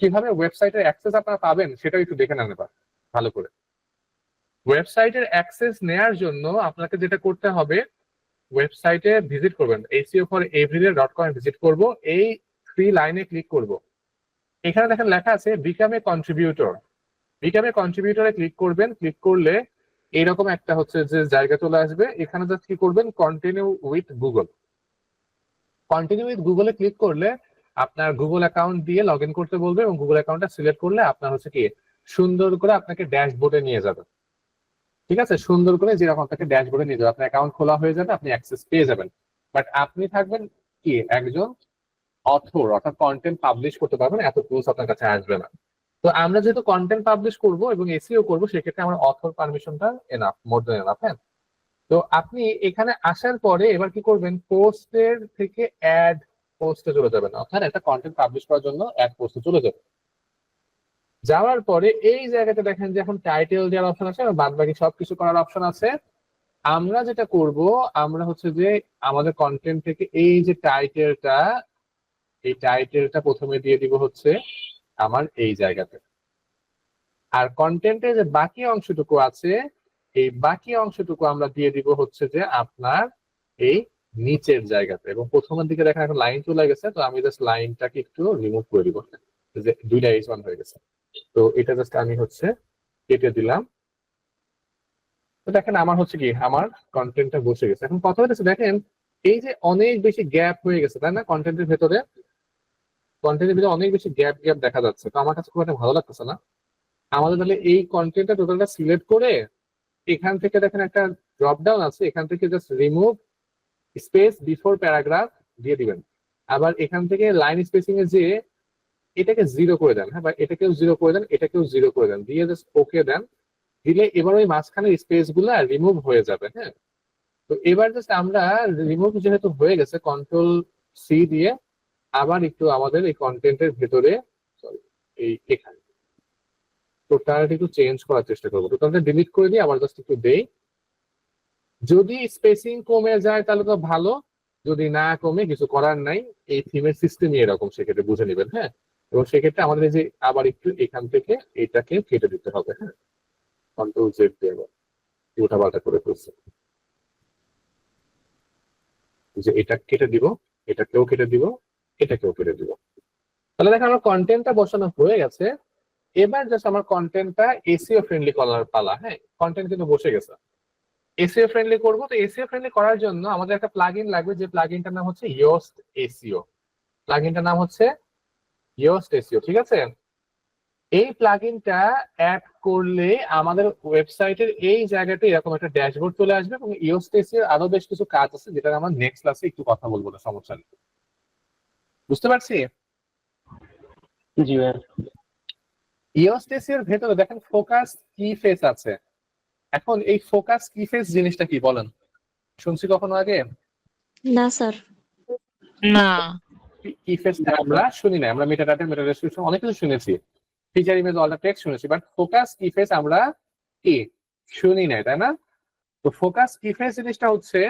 কীভাবে ওয়েবসাইটের অ্যাক্সেস আপনারা পাবেন সেটাও একটু দেখে নেন এবার ভালো করে। ওয়েবসাইটের অ্যাক্সেস নেয়ার জন্য আপনাকে যেটা করতে হবে ওয়েবসাইটে ভিজিট করবেন। SEO for everyday dot com visit করব, এই থ্রি লাইনে ক্লিক করব। এখানে দেখেন লেখা আছে become a contributor become a কন্ট্রিবিউটরে click করবেন ক্লিক করলে এরকম একটা হচ্ছে যে জায়গা চলে আসবে। এখানে জাস্ট কি করবেন continue with Google continue with গুগলে ক্লিক করলে আপনার গুগল অ্যাকাউন্ট দিয়ে লগ ইন করতে বলবে এবং গুগল অ্যাকাউন্টটা সিলেক্ট করলে আপনার হচ্ছে কি সুন্দর করে আপনাকে ড্যাশবোর্ডে নিয়ে যাবে। ঠিক আছে? সুন্দর করে যেরকম আপনাকে ড্যাশবোর্ডে নিয়ে যাবে। আপনার অ্যাকাউন্ট খোলা হয়ে যাবে, আপনি অ্যাক্সেস পেয়ে যাবেন। বাট আপনি থাকবেন কি? একজন অথর অর্থাৎ কন্টেন্ট পাবলিশ করতে পারবেন, এত টুলস আপনার কাছে আসবে না। তো আমরা যেহেতু কন্টেন্ট পাবলিশ করব এবং এসিও করব, সেক্ষেত্রে আমার অথর পারমিশনটা এনাফ মোর দেন এনাফ হ্যাঁ? তো আপনি এখানে আসার পরে এবার কি করবেন? পোস্টের থেকে অ্যাড পোস্টে চলে যাবেন অর্থাৎ একটা কন্টেন্ট পাবলিশ করার জন্য অ্যাড পোস্টে চলে যাবেন যাওয়ার পরে এই জায়গাতে দেখেন যে এখন টাইটেল দেওয়ার অপশন আছে বাদ বাকি সবকিছু করার অপশন আছে। আমরা যেটা করব, আমরা হচ্ছে যে আমাদের কন্টেন্ট থেকে এই যে টাইটেলটা এই টাইটেলটা প্রথমে দিয়ে দিব হচ্ছে আমার এই জায়গাতে। আর কন্টেন্টের যে বাকি অংশটুকু আছে, এই বাকি অংশটুকু আমরা দিয়ে দিব হচ্ছে যে আপনার এই নিচের জায়গাতে। এবং প্রথমের দিকে দেখেন এখন লাইন চলে গেছে, তো আমি জাস্ট লাইনটাকে একটু রিমুভ করে দিব। যে দুইটা এইচ ওয়ান হয়ে গেছে। তো এটা জাস্ট আমি হচ্ছে কেটে দিলাম। তো দেখেন আমার হচ্ছে কি, আমার কন্টেন্টটা বসে গেছে। এখন কথা হচ্ছে দেখেন এই যে অনেক বেশি গ্যাপ হয়ে গেছে, তাই না? কন্টেন্টের ভেতরে কন্টেন্টের ভিতরে অনেক বেশি গ্যাপ গ্যাপ দেখা যাচ্ছে। তো আমার কাছে খুব একটা ভালো লাগতেছে না। আমাদের তাহলে এই কন্টেন্টটা টোটালটা সিলেক্ট করে এখান থেকে দেখেন একটা ড্রপ ডাউন আছে। এখান থেকে just remove space before paragraph দিয়ে দিবেন। আবার এখান থেকে লাইন স্পেসিং এ যে এটাকে জিরো করে দেন হ্যাঁ এটাকেও জিরো করে দেন, এটাকেও জিরো করে দেন, দিয়ে জাস্ট ওকে দেন। দিলে এবার ওই মাঝখানের স্পেসগুলা রিমুভ হয়ে যাবে হ্যাঁ। তো এবার জাস্ট আমরা রিমুভ যেহেতু হয়ে গেছে কন্ট্রোল সি দিয়ে আবার একটু আমাদের এই কন্টেন্টের ভেতরে সরি এই এখানে। টোটালটা একটু চেঞ্জ করার চেষ্টা করব। টোটালটা ডিলিট করে দিয়ে আবার জাস্ট একটু দেই। যদি স্পেসিং কমে যায় তাহলে তো ভালো, যদি না কমে কিছু করার নাই, এই থিমের সিস্টেমই এরকম, সেক্ষেত্রে বুঝে নেবেন হ্যাঁ? এবং সেক্ষেত্রে আমাদের যে আবার একটু এখান থেকে এটাকে কেটে দিতে হবে হ্যাঁ? কন্ট্রোল জেড দিয়ে উল্টা পাল্টা করে ফেলছে। যে এটা কেটে দিব, এটাকেও কেটে দিব, এটাকেও কেটে দিব। তাহলে দেখেন আমার কন্টেন্টটা বসানো হয়ে গেছে। এবার জাস্ট আমার কন্টেন্টটা এসিও ফ্রেন্ডলি করার পালা হ্যাঁ? কন্টেন্ট কিন্তু বসে গেছে। এসিও ফ্রেন্ডলি করব তো এসিও ফ্রেন্ডলি করার জন্য আমাদের একটা প্লাগইন লাগবে যে প্লাগইনটার নাম হচ্ছে ইয়োস্ট এসিও প্লাগইনটার নাম হচ্ছে ইয়োস্ট এসিও ঠিক আছে? এই প্লাগইনটা অ্যাড করলে আমাদের ওয়েবসাইটের এই জায়গাতে এরকম একটা ড্যাশবোর্ড চলে আসবে এবং ইয়োস্ট এসিওর আরও বেশ কিছু কাজ আছে যেটা আমার নেক্সট ক্লাসে একটু কথা বলব না সমস্যা নেই। বুঝতে পারছি? জি ম্যাম ইওস্টেসির ভেতরে দেখেন ফোকাস কি ফেস আছে। এখন এই ফোকাস কি ফেস জিনিসটা কি বলেন? শুনছি কখনো আগে? না স্যার। না। কি ফেস আমরা শুনি না আমরা মেটা ডাটা মেটা ডেসক্রিপশন অনেক কিছু শুনেছি। ফিচার ইমেজ অলটা টেক্সট শুনেছি বাট ফোকাস কি ফেস আমরা কি শুনি না তাই না? তো ফোকাস কি ফেস জিনিসটা হচ্ছে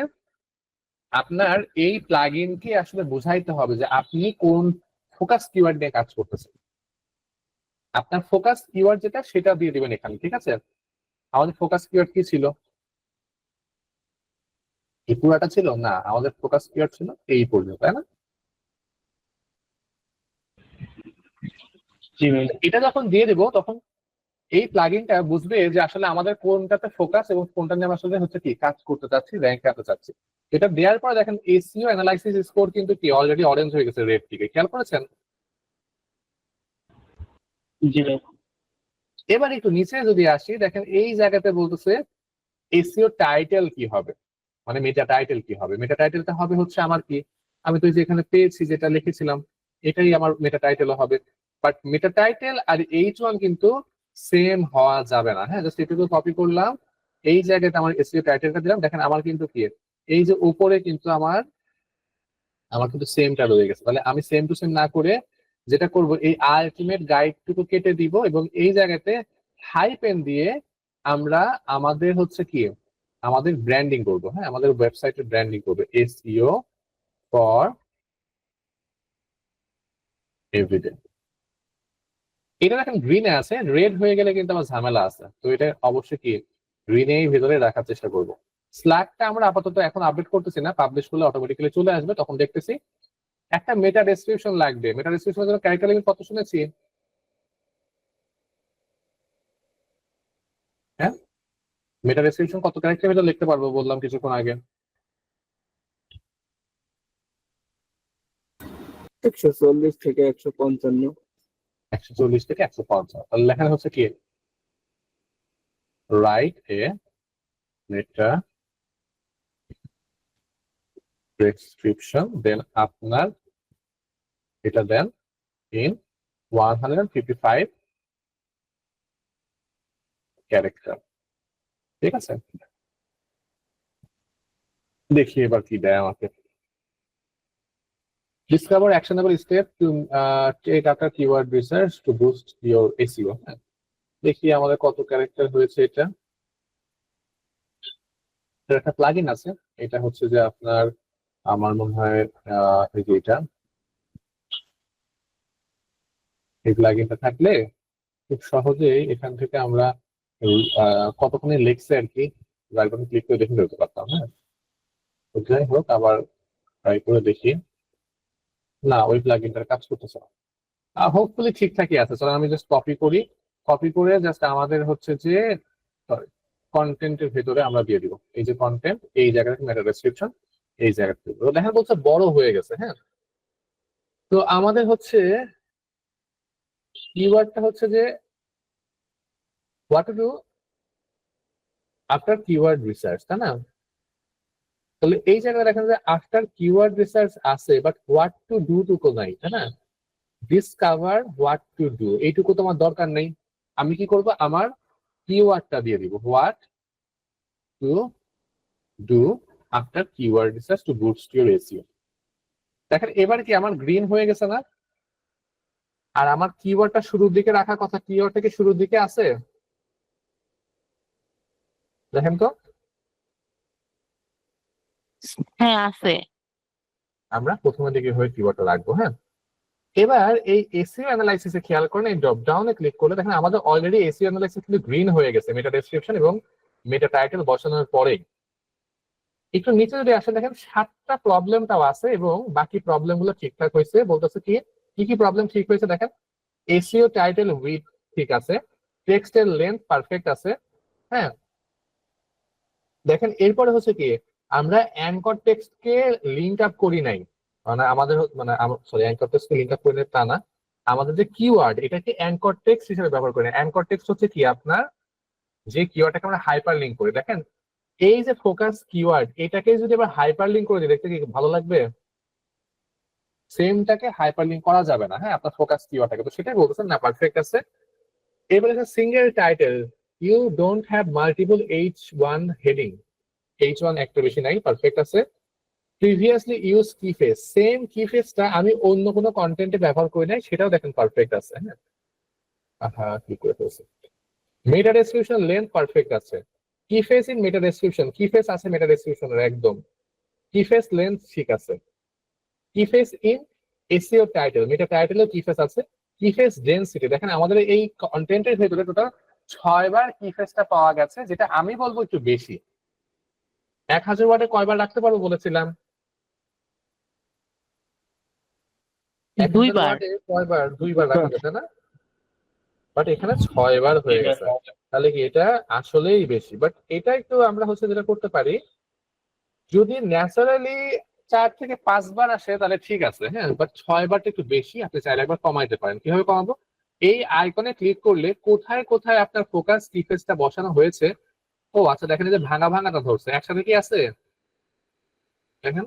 আপনার এই প্লাগইনকে আসলে বোঝাইতে হবে যে আপনি কোন ফোকাস কিওয়ার্ড নিয়ে কাজ করতেছেন। আপনার ফোকাস কিওয়ার্ড যেটা সেটা দিয়ে দিবেন এখানে ঠিক আছে? আমাদের ফোকাস কিওয়ার্ড কি ছিল? এই পুরাটা ছিল? না, আমাদের ফোকাস কিওয়ার্ড ছিল এই পর্যন্ত, তাই না? এটা যখন দিয়ে দেবো, তখন এই প্লাগইনটা বুঝবে যে আসলে আমাদের কোনটাতে ফোকাস এবং কোনটা নিয়ে আসলে হচ্ছে কি কাজ করতে চাচ্ছি র্যাঙ্ক আনতে চাচ্ছি। এটা দেওয়ার পর দেখেন এসিও অ্যানালাইসিস স্কোর কিন্তু কি? অলরেডি অরেঞ্জ হয়ে গেছে রেড দিকে। খেয়াল করেছেন? জি এবার একটু নিচে যদি আসি, দেখেন এই জায়গাতে বলতেছে এসিও টাইটেল কি হবে? মানে মেটা টাইটেল কি হবে? মেটা টাইটেলটা হবে হচ্ছে আমার কি? আমি তো যে এখানে পেয়েছি যেটা লিখেছিলাম, এটাই আমার মেটা টাইটেল হবে। বাট মেটা টাইটেল আর এইচ ওয়ান কিন্তু সেম হওয়া যাবে না। হ্যাঁ জাস্ট এটুকু কপি করলাম। এই জায়গাতে আমার এসিও টাইটেলটা দিলাম। দেখেন আমার কিন্তু কি? এই যে উপরে কিন্তু আমার আমার কিন্তু সেমটা রয়ে গেছে। তাহলে আমি সেম টু সেম না করে যেটা করব, এই আলটিমেট গাইডটুকু কেটে দিব এবং এই জায়গাতে হাই পেন দিয়ে আমরা আমাদের হচ্ছে কি, আমাদের ব্র্যান্ডিং করব হ্যাঁ? আমাদের ওয়েবসাইটের ব্র্যান্ডিং করব এসইও ফর এভরিডে এটা দেখেন গ্রিনে আছে রেড হয়ে গেলে কিন্তু আমার ঝামেলা আছে। তো এটা অবশ্যই কি গ্রিনেই ভেতরে রাখার চেষ্টা করব। স্ল্যাকটা আমরা আপাতত এখন আপডেট করতেছি না পাবলিশ করলে অটোমেটিক্যালি চলে আসবে, তখন দেখতেছি একটা মেটা ডেসক্রিপশন লাগবে। মেটা ডেসক্রিপশনের জন্য ক্যারেক্টার লিমিট কত শুনেছি? হ্যাঁ? মেটা ডেসক্রিপশন কত ক্যারেক্টার ভেতর লিখতে পারব বললাম কিছুক্ষণ আগে। একশো চল্লিশ থেকে একশো পঞ্চান্ন। একশো চল্লিশ থেকে একশো পঞ্চাশ তাহলে লেখানো হচ্ছে কি? রাইট এ মেটা ডেসক্রিপশন দেন আপনার one hundred fifty five character ঠিক আছে? দেখি এবার কি দেয় আমাকে। Discover actionable steps to uh, take after keyword research to boost your SEO. হ্যাঁ। দেখি আমাদের কত ক্যারেক্টার হয়েছে এটা। একটা প্লাগইন আছে। এটা হচ্ছে যে আপনার আমার মনে হয় এই যে এটা। এই প্লাগইনটা থাকলে খুব সহজেই এখান থেকে আমরা কতক্ষণে লেখছে আর কি বাটন ক্লিক করে দেখে ফেলতে পারতাম হ্যাঁ? তো যাই হোক, আবার ট্রাই করে দেখি। না, ওই প্লাগইনটার কাজ করতেছে না। হোপফুলি ঠিকঠাকই আছে। চলো আমি জাস্ট কপি করি। কপি করে জাস্ট আমাদের হচ্ছে যে সরি কন্টেন্টের ভেতরে আমরা দিয়ে দিব। এই যে কন্টেন্ট এই জায়গাটা মেটা ডেসক্রিপশন এই জায়গাটা দিব তো দেখা বলছে বড় হয়ে গেছে হ্যাঁ? তো আমাদের হচ্ছে কিওয়ার্ডটা হচ্ছে যে what to do after keyword research তাই না? তাহলে এই জায়গায় দেখেন যে আফটার কিওয়ার্ড রিসার্চ আছে বাট হোয়াট টু ডু টুকু নাই, তাই না? ডিসকাভার হোয়াট টু ডু এইটুকু তোমার দরকার নেই। আমি কি করব? আমার কিওয়ার্ডটা দিয়ে দিব। What to do after keyword research to boost your SEO দেখেন, এবার কি আমার গ্রিন হয়ে গেছে না? আর আমার কিওয়ার্ডটা শুরুর দিকে রাখার কথা কিওয়ার্ডটা কি শুরুর দিকে আছে? দেখেন তো। হ্যাঁ আছে। আমরা প্রথমের দিকে হয়ে কিওয়ার্ডটা রাখব হ্যাঁ? এবার এই এসিও অ্যানালাইসিসে খেয়াল করেন এই ড্রপ ডাউনে ক্লিক করলে দেখেন আমাদের অলরেডি এসিও অ্যানালাইসিস কিন্তু গ্রিন হয়ে গেছে মেটা ডেসক্রিপশন এবং মেটা টাইটেল বসানোর পরেই। একটু নিচে যদি আসে দেখেন সাতটা প্রবলেমটাও আছে এবং বাকি প্রবলেমগুলো ঠিকঠাক হয়েছে বলতেছে কি কি কি প্রবলেম ঠিক হয়েছে দেখেন? এসিও টাইটেল উইথ ঠিক আছে টেক্সটের লেন্থ পারফেক্ট আছে হ্যাঁ? দেখেন, এরপরে হচ্ছে কি, আমরা অ্যাঙ্কর টেক্সটকে লিঙ্ক আপ করি নাই। মানে আমাদের মানে সরি অ্যাঙ্কর টেক্সটকে লিঙ্ক আপ করে নাই, তা না। আমাদের যে কিওয়ার্ড এটাকে অ্যাঙ্কর টেক্সট হিসেবে ব্যবহার করি অ্যাঙ্কর টেক্সট হচ্ছে কি আপনার? যে কিওয়ার্ডটাকে আমরা হাইপার লিঙ্ক করি। দেখেন, এই যে ফোকাস কিওয়ার্ড এটাকে যদি আবার হাইপার লিঙ্ক করে দিই, দেখতে কি ভালো লাগবে? সেমটাকে হাইপার লিঙ্ক করা যাবে না হ্যাঁ? আপনার ফোকাস কিওয়ার্ডটাকে তো সেটাই বলতেছেন, না পারফেক্ট আছে। এবারে single title you don't have multiple H one heading H one একটা বেশি নাই পারফেক্ট আছে। Previously use key phrase same key ফেসটা আমি অন্য কোনো কন্টেন্টে ব্যবহার করি নাই, সেটাও দেখেন পারফেক্ট আছে হ্যাঁ? আহা, কি করে ফেলছে মেটা ডেসক্রিপশন লেন্থ পারফেক্ট আছে। Key phrase in meta description key phrase আছে মেটা ডেসক্রিপশনের একদম। কি ফেস লেন্থ ঠিক আছে। Key phrase in SEO title meta টাইটেলও keyphrase আছে। কিফেস ডেন্সিটি দেখেন আমাদের এই কন্টেন্টের ভেতরে টোটাল ছয়বার কি ফেসটা পাওয়া গেছে যেটা আমি বলব একটু বেশি। এক হাজার ওয়ার্ডে কয়বার রাখতে পারব বলেছিলাম। দুইবার? কয়বার? দুইবার রাখা গেছে না? বাট এখানে ছয়বার হয়ে গেছে। তাহলে কি এটা আসলেই বেশি? বাট এটা একটু আমরা হচ্ছে যেটা করতে পারি যদি ন্যাচারালি চার থেকে পাঁচবার আসে, তাহলে ঠিক আছে হ্যাঁ? বাট ছয়বারটা একটু বেশি, আপনি চাইলে একবার কমাইতে পারেন। কীভাবে কমাবো? এই আইকনে ক্লিক করলে কোথায় কোথায় আপনার ফোকাস কিফেসটা বসানো হয়েছে? ও আচ্ছা দেখেন যে ভাঙা ভাঙাটা ধরছে একসাথে কি আছে? দেখেন,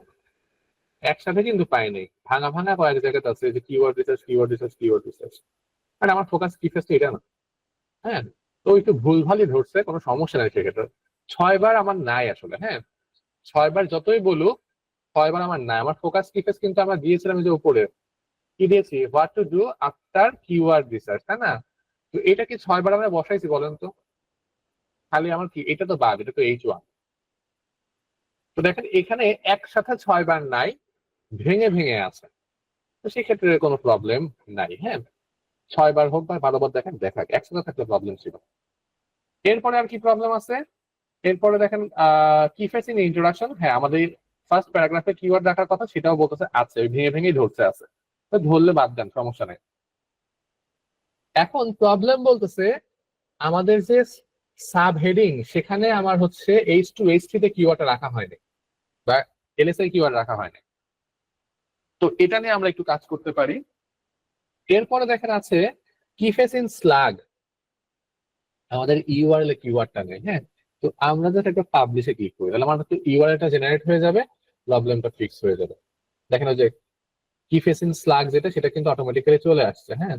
একসাথে কিন্তু পাইনি ভাঙা ভাঙা কয়েক জায়গাতে আছে যে keyword research keyword research keyword research আর আমার ফোকাস তো এটা না হ্যাঁ? তো একটু ভুলভালই ধরছে, কোনো সমস্যা নেই সেক্ষেত্রে। ছয়বার আমার নাই আসলে হ্যাঁ? ছয়বার যতই বলুক ছয়বার আমার নাই আমার ফোকাস কিফেস কিন্তু আমরা দিয়েছিলাম যে উপরে। কি দিয়েছি? What to do after keyword research তাই না? তো এটা কি ছয়বার আমরা বসাইছি বলেন তো? খালি আমার কি, এটা তো বাদ, এটা তো এইচ ওয়ান তো দেখেন, এখানে একসাথে ছয়বার নাই, ভেঙে ভেঙে আছে। তো সেক্ষেত্রে কোনো প্রবলেম নাই হ্যাঁ? ছয় বার হোক বা বারো বার দেখেন দেখাক একসাথে থাকলে প্রবলেম ছিল। এরপরে আর কি প্রবলেম আছে? এরপরে দেখেন কি ফেস ইন ইন্ট্রোডাকশন হ্যাঁ আমাদের ফার্স্ট প্যারাগ্রাফে কিওয়ার্ড রাখার কথা সেটাও বলতেছে, আছে ভেঙে ভেঙেই ধরছে, আছে। তো ধরলে বাদ দেন, সমস্যা নেই। এখন প্রবলেম বলতেছে, আমাদের যে সাব হেডিং সেখানে আমার হচ্ছে এইচ টু এইচ থ্রিতে কিওয়ার্ডটা রাখা হয়নি, বা এলএসআই কিওয়ার্ড রাখা হয়নি। তো এটা নিয়ে আমরা একটু কাজ করতে পারি। এরপরে দেখেন আছে কিফেস ইন স্লাগ আমাদের ইউআরএল কিওয়ার্ডটা নেই হ্যাঁ? তো আমরা যাতে একটা পাবলিশে ক্লিক করি, তাহলে আমাদের ইউআরএলটা জেনারেট হয়ে যাবে। প্রবলেমটা ফিক্স হয়ে যাবে। দেখেন ওই যে কিফেস ইন স্লাগ যেটা, সেটা কিন্তু অটোমেটিক্যালি চলে আসছে হ্যাঁ?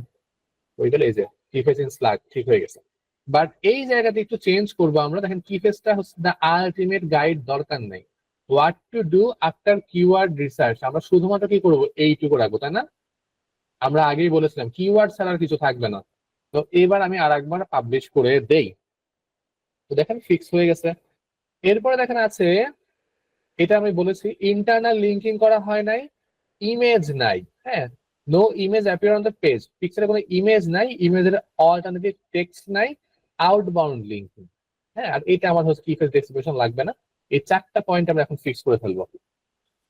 ওইগুলো এই যে কিফেস ইন স্লাগ ঠিক হয়ে গেছে। বাট এই জায়গাতে একটু চেঞ্জ করব আমরা। দেখেন কিফেসটা হচ্ছে দ্য আলটিমেট গাইড দরকার নেই। What to do after keyword research আমরা শুধুমাত্র কি করব? এইটুকু রাখব, তাই না? আমরা আগেই বলেছিলাম কিওয়ার্ড ছাড়া আর কিছু থাকবে না। তো এবার আমি আর একবার পাবলিশ করে দেই। তো দেখেন ফিক্স হয়ে গেছে। এরপরে দেখেন আছে এটা আমি বলেছি ইন্টারনাল লিঙ্কিং করা হয় নাই ইমেজ নাই হ্যাঁ? No image appear on the page পিকচারে কোনো ইমেজ নাই ইমেজের অল্টারনেটিভ টেক্সট নাই আউটবাউন্ড লিঙ্কিং হ্যাঁ? আর এটা আমার হচ্ছে কি ডেসক্রিপশন লাগবে না। এই চারটা পয়েন্ট আমরা এখন ফিক্স করে ফেলব।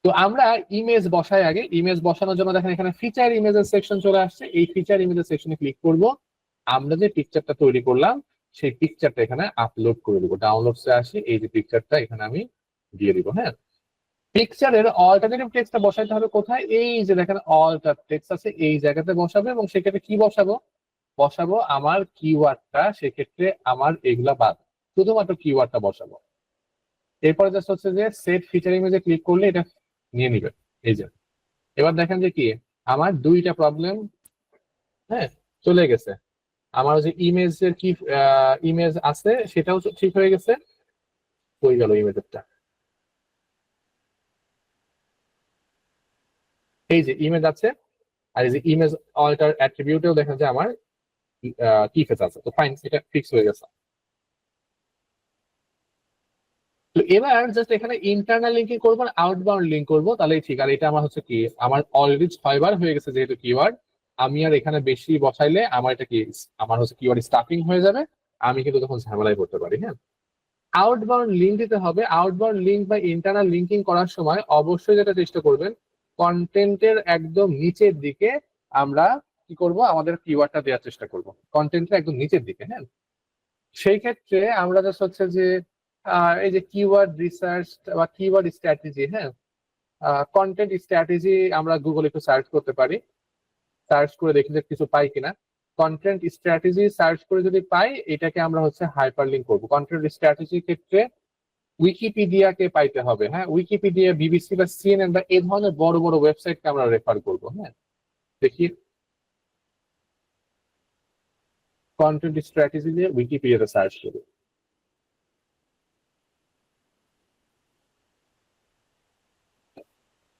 তো আমরা ইমেজ বসাই আগে। ইমেজ বসানোর জন্য দেখেন এখানে ফিচার ইমেজের সেকশন চলে আসছে। এই ফিচার ইমেজের সেকশনে ক্লিক করব। আমরা যে পিকচারটা তৈরি করলাম, সেই পিকচারটা এখানে আপলোড করে দেবো। ডাউনলোডসে আসি, এই যে পিকচারটা এখানে আমি দিয়ে দিব হ্যাঁ? পিকচারের অল্টারনেটিভ টেক্সটটা বসাইতে হবে কোথায়? এই যে দেখেন অল্টার টেক্সট আছে, এই জায়গাতে বসাবে এবং সেক্ষেত্রে কি বসাবো? বসাবো আমার কিওয়ার্ডটা সেক্ষেত্রে আমার এগুলা বাদ। শুধুমাত্র কিওয়ার্ডটা বসাবো। এরপরে জাস্ট হচ্ছে যে সেট ফিচার ইমেজে ক্লিক করলে এটা নিয়ে নিবে। এই যে। এবার দেখেন যে কি? আমার দুইটা প্রবলেম হ্যাঁ চলে গেছে। আমার যে ইমেজের কি ইমেজ আছে, সেটাও ঠিক হয়ে গেছে। হয়ে গেল ইমেজেরটা এই যে ইমেজ আছে আর এই যে ইমেজ অল্টার অ্যাট্রিবিউটেও দেখা যায় আমার কি ফেস আছে। তো ফাইন এটা ফিক্স হয়ে গেছে। তো এবার জাস্ট এখানে ইন্টারনাল লিঙ্কিং করব আর আউটবাউন্ড লিঙ্ক করব তাহলে ঠিক। আর এটা আমার হচ্ছে কি, আমার অলরেডি ছয়বার হয়ে গেছে যেহেতু কিওয়ার্ড আমি আর এখানে বেশি বসাইলে আমার এটা কি, আমার হচ্ছে কিওয়ার্ড স্টাফিং হয়ে যাবে। আমি কিন্তু তখন ঝামেলায় করতে পারি হ্যাঁ? আউটবাউন্ড লিঙ্ক দিতে হবে। আউটবাউন্ড লিঙ্ক বা ইন্টারনাল লিঙ্কিং করার সময় অবশ্যই যেটা চেষ্টা করবেন কন্টেন্টের একদম নিচের দিকে আমরা কি করব? আমাদের কিওয়ার্ডটা দেওয়ার চেষ্টা করব। কন্টেন্টের একদম নিচের দিকে হ্যাঁ? সেই ক্ষেত্রে আমরা জাস্ট হচ্ছে যে এই যে কিওয়ার্ড রিসার্চ বা কিওয়ার্ড স্ট্র্যাটেজি হ্যাঁ? কন্টেন্ট স্ট্র্যাটেজি আমরা গুগল একটু সার্চ করতে পারি। সার্চ করে দেখি যে কিছু পাই কিনা। কন্টেন্ট স্ট্র্যাটেজি সার্চ করে যদি পাই, এটাকে আমরা হচ্ছে হাইপার লিঙ্ক করব। কন্টেন্ট স্ট্র্যাটেজির ক্ষেত্রে উইকিপিডিয়াকে পাইতে হবে হ্যাঁ? উইকিপিডিয়া বিবিসি বা সিএনএন বা এই ধরনের বড় বড় ওয়েবসাইটকে আমরা রেফার করব হ্যাঁ? দেখি। কন্টেন্ট স্ট্র্যাটেজি দিয়ে উইকিপিডিয়াতে সার্চ করি।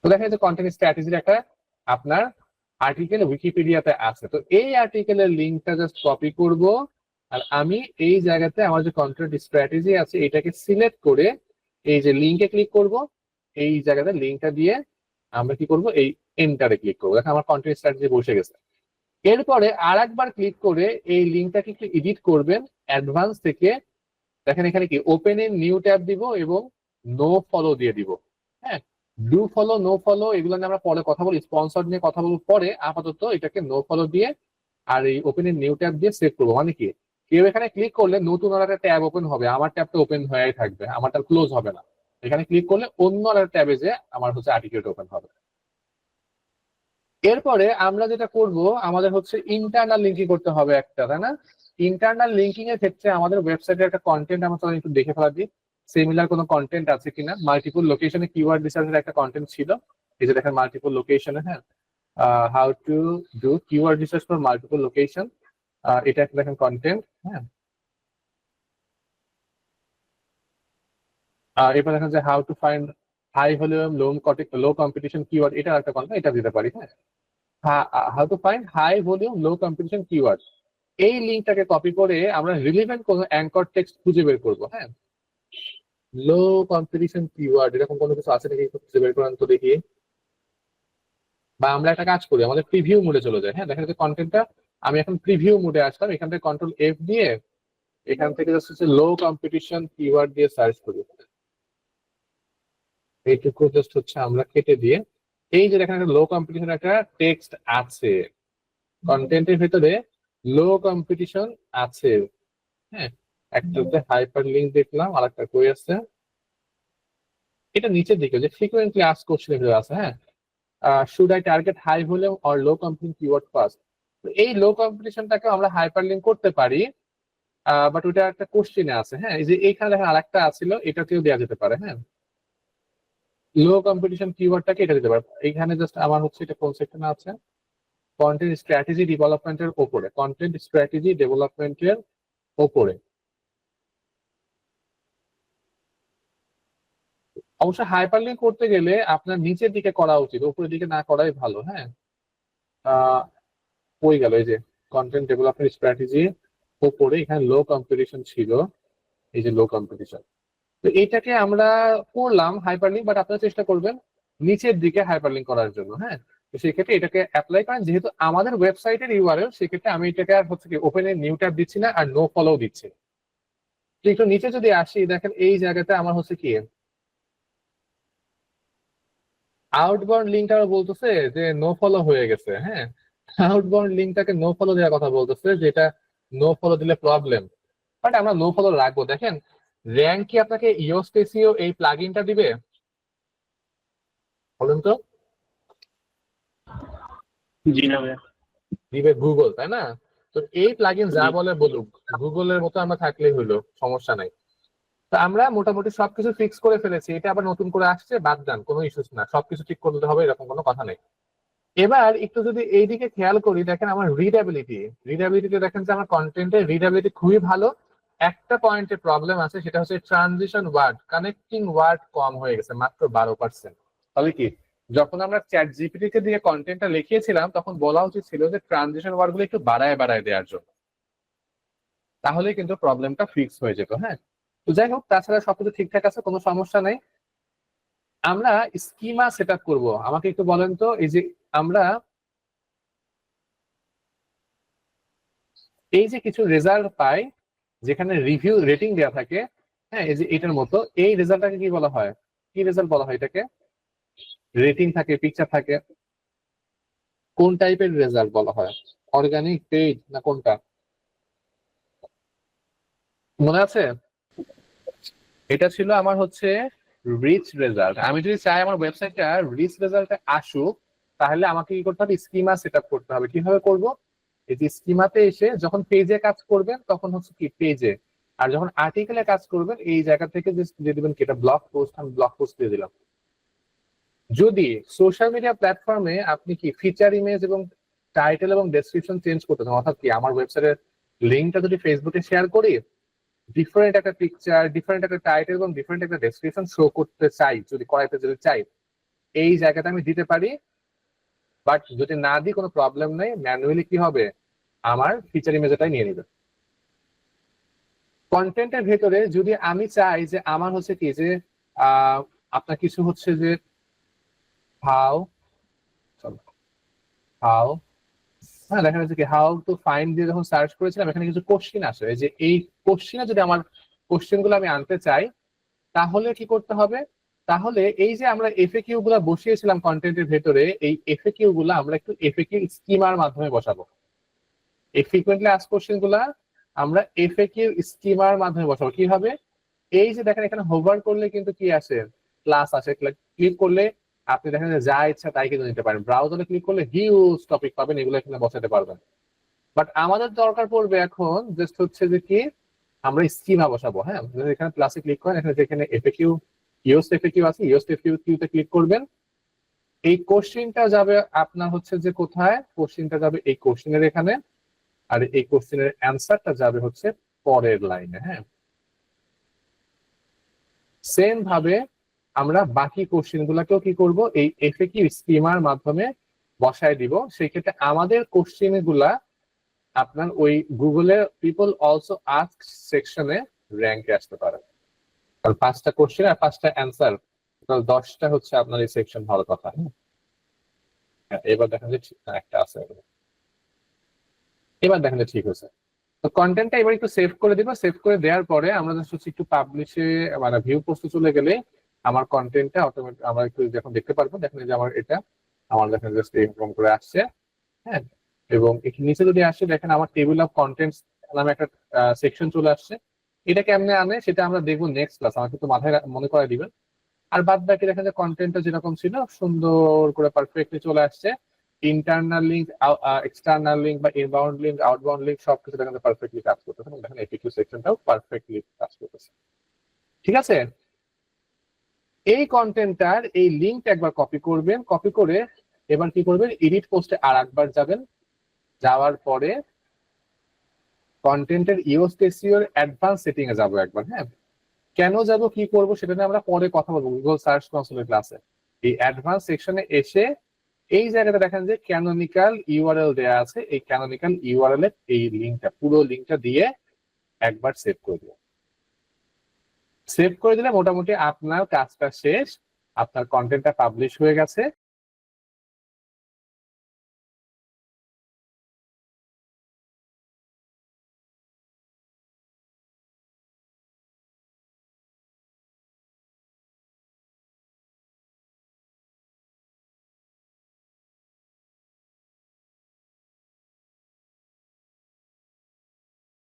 তো দেখা যাচ্ছে কন্টেন্ট স্ট্র্যাটেজির একটা আপনার আর্টিকেল উইকিপিডিয়াতে আছে। তো এই আর্টিকেলের লিঙ্কটা জাস্ট কপি করব। আর আমি এই জায়গাতে আমার যে কন্টেন্ট স্ট্র্যাটেজি আছে, এটাকে সিলেক্ট করে এই যে লিঙ্কে ক্লিক করব, এই জায়গাতে লিঙ্কটা দিয়ে আমরা কি করব? এই এন্টারে ক্লিক করব। দেখেন আমার কন্টেন্ট স্ট্র্যাটেজি বসে গেছে। এরপরে আর একবার ক্লিক করে এই লিঙ্কটাকে একটু এডিট করবেন অ্যাডভান্স থেকে। দেখেন এখানে কি? ওপেন এ নিউ ট্যাব দিব এবং নো ফলো দিয়ে দিব। হ্যাঁ? ডু ফলো নো ফলো এগুলো নিয়ে আমরা পরে কথা বলি। স্পন্সর নিয়ে কথা বলব পরে আপাতত এটাকে নো ফলো দিয়ে আর এই ওপেন এর নিউ ট্যাব দিয়ে সেভ করব। মানে কি? কেউ এখানে ক্লিক করলে নতুন আর একটা ট্যাব ওপেন হবে, আমার ট্যাবটা ওপেন হয়েই থাকবে আমারটা ক্লোজ হবে না। এখানে ক্লিক করলে অন্য আর ট্যাবে যে আমার হচ্ছে আর্টিকেলটা ওপেন হবে। এরপরে আমরা যেটা করব, আমাদের হচ্ছে ইন্টারনাল লিঙ্কিং করতে হবে একটা, তাই না? ইন্টারনাল লিঙ্কিং এর ক্ষেত্রে আমাদের ওয়েবসাইটের একটা কন্টেন্ট আমরা তখন একটু দেখে ফেলা দিই। সিমিলার কোনো কন্টেন্ট আছে কিনা? মাল্টিপল লোকেশনে কিওয়ার্ড রিসার্চের একটা কন্টেন্ট ছিল। এই যে দেখেন মাল্টিপল লোকেশনে হ্যাঁ। How to do keyword research for multiple location এটা একটা দেখেন কন্টেন্ট হ্যাঁ? আর এরপর দেখেন যে how to find high volume low low competition keyword এটা একটা কন্টেন্ট এটা দিতে পারি হ্যাঁ? How to find high volume low competition keyword এই লিঙ্কটাকে কপি করে আমরা রিলিভেন্ট কোনো অ্যাঙ্কর টেক্সট খুঁজে বের করব হ্যাঁ? লো কম্পিটিশন কিওয়ার্ড এরকম কোনো কিছু আছে নাকি খুঁজে বের করেন তো দেখি? বা আমরা একটা কাজ করি, আমাদের প্রিভিউ মোডে চলে যায় হ্যাঁ? দেখা যাচ্ছে কন্টেন্টটা আমি এখন প্রিভিউ মোডে আসলাম, এখান থেকে কন্ট্রোল এফ দিয়ে এখান থেকে জাস্ট হচ্ছে লো কম্পিটিশন কিওয়ার্ড দিয়ে সার্চ করি। এইটুকু জাস্ট হচ্ছে আমরা কেটে দিয়ে, এই যে দেখেন লো কম্পিটিশন একটা টেক্সট আছে কন্টেন্টের ভিতরে লো কম্পিটিশন আছে। হ্যাঁ একটাতে হাইপার লিঙ্ক দেখলাম আর একটা কই আছে? এটা নিচের দিকে, যে ফ্রিকুয়েন্টলি আস কোশ্চেনের ভিতরে আছে হ্যাঁ। Should I target high volume or low competition keyword first এই লো কম্পিটিশনটাকে আমরা হাইপার লিঙ্ক করতে পারি বাট ওটা একটা কোশ্চেনে আছে হ্যাঁ? এই যে এইখানে দেখেন আরেকটা আছিল এটাকেও দেওয়া যেতে পারে হ্যাঁ? লো কম্পিটিশন কিওয়ার্ডটাকে এটা দিতে পারে। এইখানে জাস্ট আমার হচ্ছে এটা কোন সেকশনে আছে? কন্টেন্ট স্ট্র্যাটেজি ডেভেলপমেন্টের ওপরে কন্টেন্ট স্ট্র্যাটেজি ডেভেলপমেন্টের ওপরে। অবশ্য হাইপারলিঙ্ক করতে গেলে আপনার নিচের দিকে করা উচিত, উপরের দিকে না করাই ভালো হ্যাঁ? ওই গেল, এই যে কন্টেন্ট ডেভেলপমেন্ট স্ট্র্যাটেজি ওপরে এখানে লো কম্পিটিশন ছিল, এই যে লো কম্পিটিশন তো এইটাকে আমরা করলাম হাইপারলিঙ্ক বাট আপনারা চেষ্টা করবেন নিচের দিকে হাইপারলিঙ্ক করার জন্য হ্যাঁ? তো সেক্ষেত্রে এটাকে অ্যাপ্লাই করেন, যেহেতু আমাদের ওয়েবসাইটের ইউআরএল সেক্ষেত্রে আমি এটাকে আর হচ্ছে কি ওপেন নিউ ট্যাব দিচ্ছি না, আর নো ফলো দিচ্ছি। একটু নিচে যদি আসি, দেখেন এই জায়গাতে আমার হচ্ছে কি আউটবাউন্ড লিঙ্কটা বলতেছে যে নো ফলো হয়ে গেছে হ্যাঁ? আউটবাউন্ড লিঙ্কটাকে নো ফলো দেওয়ার কথা বলতেছে যেটা নো ফলো দিলে প্রবলেম বাট আমরা নো ফলো রাখব। দেখেন র্যাঙ্ক কি আপনাকে ইওস্পেসিও এই প্লাগইনটা দিবে? বলুন তো। জি না দিবে গুগল তাই না? তো এই প্লাগইন যা বলে বলুক গুগলের মতো আমরা থাকলেই হলো সমস্যা নাই। তো আমরা মোটামুটি সবকিছু ফিক্স করে ফেলেছি। এটা আবার নতুন করে আসছে বাদ দেন কোনো ইস্যুস না। সবকিছু ঠিক করতে হবে এরকম কোনো কথা নেই। এবার একটু যদি এইদিকে খেয়াল করি, দেখেন আমার রিডাবিলিটি রিডাবিলিটিতে দেখেন যে আমার কন্টেন্টের রিডাবিলিটি খুবই ভালো। একটা পয়েন্টে প্রবলেম আছে, সেটা হচ্ছে ট্রানজিশন ওয়ার্ড কানেক্টিং ওয়ার্ড কম হয়ে গেছে, মাত্র বারো পার্সেন্ট তাহলে কি? যখন আমরা চ্যাট জিপিটি কে দিয়ে কন্টেন্টটা লিখিয়েছিলাম, তখন বলা উচিত ছিল যে ট্রানজিশন ওয়ার্ডগুলো একটু বাড়ায় বাড়ায় দেওয়ার জন্য। তাহলে কিন্তু প্রবলেমটা ফিক্স হয়ে যেত হ্যাঁ? তো যাই হোক, তাছাড়া সবকিছু ঠিকঠাক আছে, কোনো সমস্যা নাই। আমরা স্কিমা সেট আপ করব। আমাকে একটু বলেন তো, এই যে আমরা এই যে কিছু রেজাল্ট পাই, যেখানে রিভিউ রেটিং দেওয়া থাকে হ্যাঁ এই যে এটার মতো, এই রেজাল্টটাকে কি বলা হয়? কি রেজাল্ট বলা হয় এটাকে? রেটিং থাকে পিকচার থাকে। কোন টাইপের রেজাল্ট বলা হয়? অর্গানিক পেইড না কোনটা? মনে আছে? এটা ছিল আমার হচ্ছে রিচ রেজাল্ট আমি যদি চাই আমার ওয়েবসাইটটা রিচ রেজাল্টে আসুক, তাহলে আমাকে কি করতে হবে? স্কিমা সেট আপ করতে হবে। কীভাবে করব? এই যে স্কিমাতে এসে যখন পেজে কাজ করবেন, তখন হচ্ছে কি পেজে আর যখন আর্টিকেলে কাজ করবেন, এই জায়গা থেকে just দিয়ে দিবেন কি? এটা ব্লগ পোস্ট আমি ব্লগ পোস্ট দিয়ে দিলাম। যদি সোশ্যাল মিডিয়া প্ল্যাটফর্মে আপনি কি ফিচার ইমেজ এবং টাইটেল এবং ডেসক্রিপশন চেঞ্জ করতে চান, অর্থাৎ কি আমার ওয়েবসাইটের লিঙ্কটা যদি ফেসবুকে শেয়ার করি ডিফারেন্ট একটা পিকচার ডিফারেন্ট একটা টাইটেল এবং ডিফারেন্ট একটা ডেসক্রিপশন শো করতে চাই, যদি করাইতে যদি চাই, এই জায়গাটা আমি দিতে পারি। বাট যদি না দিই, কোনো প্রবলেম নেই। ম্যানুয়ালি কি হবে? আমার ফিচার ইমেজটাই নিয়ে নেবে। কন্টেন্টের ভেতরে যদি আমি চাই যে আমার হচ্ছে কি যে আপনার কিছু হচ্ছে যে হাউ হাউ হ্যাঁ দেখা যাচ্ছে কি হাউ টু ফাইন্ড দিয়ে যখন সার্চ করেছিলাম, এখানে কিছু কোশ্চিন আসে। যে, এই কোশ্চিনে যদি আমার আমি আনতে চাই, তাহলে কি করতে হবে? তাহলে এই যে আমরা এফএকিউ গুলা বসিয়েছিলাম কন্টেন্টের ভেতরে, এই আমরা একটু স্কিমার মাধ্যমে বসাবো। এই ফ্রিকুয়েন্টলি আস কোশ্চেনগুলা আমরা এফএকিউ স্কিমার মাধ্যমে বসাবো। কীভাবে? এই যে দেখেন, এখানে হোভার করলে কিন্তু কি আসে? ক্লাস আসে। ক্লিক করলে আপনি দেখেন যে যা ইচ্ছা তাই কিন্তু নিতে পারেন। ব্রাউজারে ক্লিক করলে হিউজ টপিক পাবেন, এগুলো এখানে বসাতে পারবেন। বাট আমাদের দরকার পড়বে এখন জাস্ট হচ্ছে যে কি, আমরা স্কিমা বসাবো হ্যাঁ? এখানে প্লাসে ক্লিক করেন, এখানে যেখানে এফএকিউ ইউএস এফএকিউ আছে ইউএস এফএকিউ তে ক্লিক করবেন। এই কোশ্চেনটা যাবে আপনার হচ্ছে যে কোথায়? কোশ্চেনটা যাবে এই কোশ্চেনের এখানে। আর এই কোশ্চেনের অ্যান্সারটা যাবে হচ্ছে পরের লাইনে হ্যাঁ? সেম ভাবে আমরা বাকি কোশ্চেন গুলাকেও কি করব? এই এফএকিউ স্কিমার মাধ্যমে বসায় দিব। সেই ক্ষেত্রে আমাদের কোশ্চেনগুলা আপনার ওই গুগলে পিপল অলসো আস্ক সেকশনে র্যাঙ্কে আসতে পারে। কারণ পাঁচটা কোশ্চেন আর পাঁচটা অ্যান্সার দশটা হচ্ছে আপনার এই সেকশন হওয়ার কথা হ্যাঁ? হ্যাঁ, এবার দেখা যাচ্ছে ঠিক একটা আছে। এবার দেখেন যে ঠিক হয়েছে। তো কন্টেন্টটা এবার একটু সেভ করে দিব। সেভ করে দেওয়ার পরে আমরা হচ্ছে একটু পাবলিশে মানে ভিউ পোস্টে চলে গেলে আমার কন্টেন্টটা অটোমেটিক আমরা একটু যখন দেখতে পারব, দেখেন যে আমার এটা, আমার দেখেন জাস্ট এরকম করে আসছে হ্যাঁ? এবং নিচে যদি আসে, দেখেন আমার টেবিল অফ কন্টেন্টস নামে একটা সেকশন চলে আসছে। এটা কেমনে আনে, সেটা আমরা দেখব নেক্সট ক্লাস আমাকে কিন্তু মাথায় মনে করাই দিবেন। আর বাদ বাকি দেখেন যে কন্টেন্টটা যেরকম ছিল, সুন্দর করে পারফেক্টলি চলে আসছে। ইন্টারনাল লিঙ্ক এক্সটার্নাল লিঙ্ক বা ইনবাউন্ড লিঙ্ক আউটবাউন্ড লিঙ্ক সবকিছু দেখেন পারফেক্টলি কাজ করতেছে দেখেন এপিকিউ সেকশনটাও পারফেক্টলি কাজ করতেছে। ঠিক আছে? এই কন্টেন্টটার এই লিঙ্কটা একবার কপি করবেন কপি করে এবার কি করবেন এডিট পোস্টে আর একবার যাবেন। যাওয়ার পরে কন্টেন্টের ইওস এসইওর অ্যাডভান্স সেটিং এ যাব একবার হ্যাঁ? কেন যাব, কি করব, সেটা নিয়ে আমরা পরে কথা বলব গুগল সার্চ কনসোলের ক্লাসে এই অ্যাডভান্স সেকশনে এসে এই জায়গাটা দেখেন যে ক্যানোনিক্যাল ইউআরএল দেয়া আছে, এই ক্যানোনিক্যাল ইউআরএল এর এই লিঙ্কটা পুরো লিঙ্কটা দিয়ে একবার সেভ করে দিও সেভ করে দিলে মোটামুটি আপনার কাজটা শেষ। আপনার কন্টেন্টটা পাবলিশ হয়ে গেছে।